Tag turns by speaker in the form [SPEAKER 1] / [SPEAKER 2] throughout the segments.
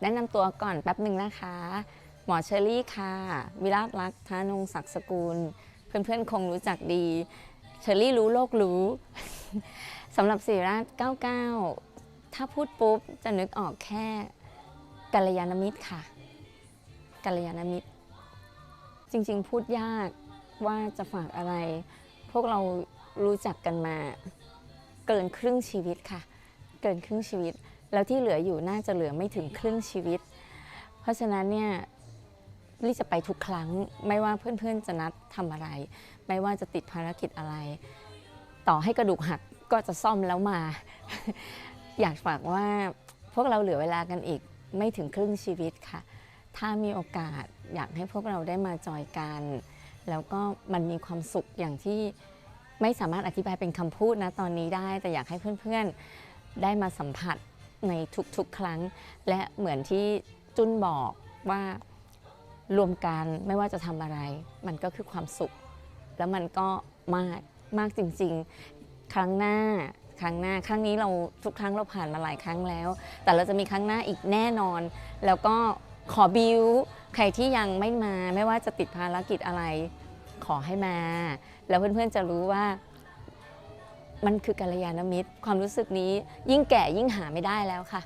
[SPEAKER 1] แนะนำตัวก่อนแป๊บหนึ่งนะคะ หมอเชอรี่ค่ะ วิราชรักษ์ธนงศักดิ์สกุล เพื่อนๆ คงรู้จักดี เชอรี่รู้โลกรู้สำหรับศิริราช99 ถ้าพูดปุ๊บ จะนึกออกแค่กัลยาณมิตรค่ะกัลยาณมิตร จริงๆ พูดยากว่าจะฝากอะไร พวกเรารู้จักกันมา เกินครึ่งชีวิตค่ะ เกินครึ่งชีวิต แล้วที่เหลืออยู่น่าจะเหลือไม่ถึงครึ่งชีวิต เพราะฉะนั้นเนี่ยลี่จะไปทุกครั้งไม่ว่าเพื่อนๆจะนัดทำอะไร ไม่ว่าจะติดภารกิจอะไร ต่อให้กระดูกหักก็จะซ่อมแล้วมา อยากฝากว่าพวกเราเหลือเวลากันอีกไม่ถึงครึ่งชีวิตค่ะ ถ้ามีโอกาสอยากให้พวกเราได้มาจอยกัน แล้วก็มันมีความสุขอย่างที่ไม่สามารถอธิบายเป็นคำพูดนะตอนนี้ได้ แต่อยากให้เพื่อนๆได้มาสัมผัส ในทุกๆ ครั้ง และเหมือนที่จุนบอกว่ารวมกันไม่ว่าจะทำอะไร มันก็คือความสุข แล้วมันก็มากมากจริง ๆ ครั้งหน้าครั้งหน้าครั้งนี้เราทุกครั้งเราผ่านมาหลายครั้งแล้ว แต่เราจะมีครั้งหน้าอีกแน่นอน แล้วก็ขอบิวใครที่ยังไม่มา ไม่ว่าจะติดภารกิจอะไร ขอให้มา แล้วเพื่อนๆจะรู้ว่า มันคือกัลยาณมิตร ความรู้สึกนี้ยิ่งแก่ยิ่งหาไม่ได้แล้วค่ะ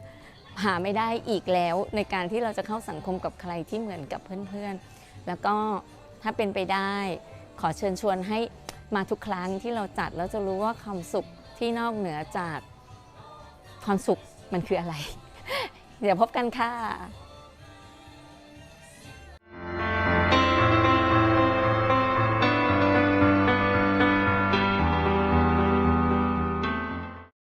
[SPEAKER 1] หาไม่ได้อีกแล้วในการที่เราจะเข้าสังคมกับใครที่เหมือนกับเพื่อนๆ แล้วก็ถ้าเป็นไปได้ ขอเชิญชวนให้มาทุกครั้งที่เราจัดแล้วจะรู้ว่าความสุขที่นอกเหนือจากความสุขมันคืออะไร เดี๋ยวพบกันค่ะ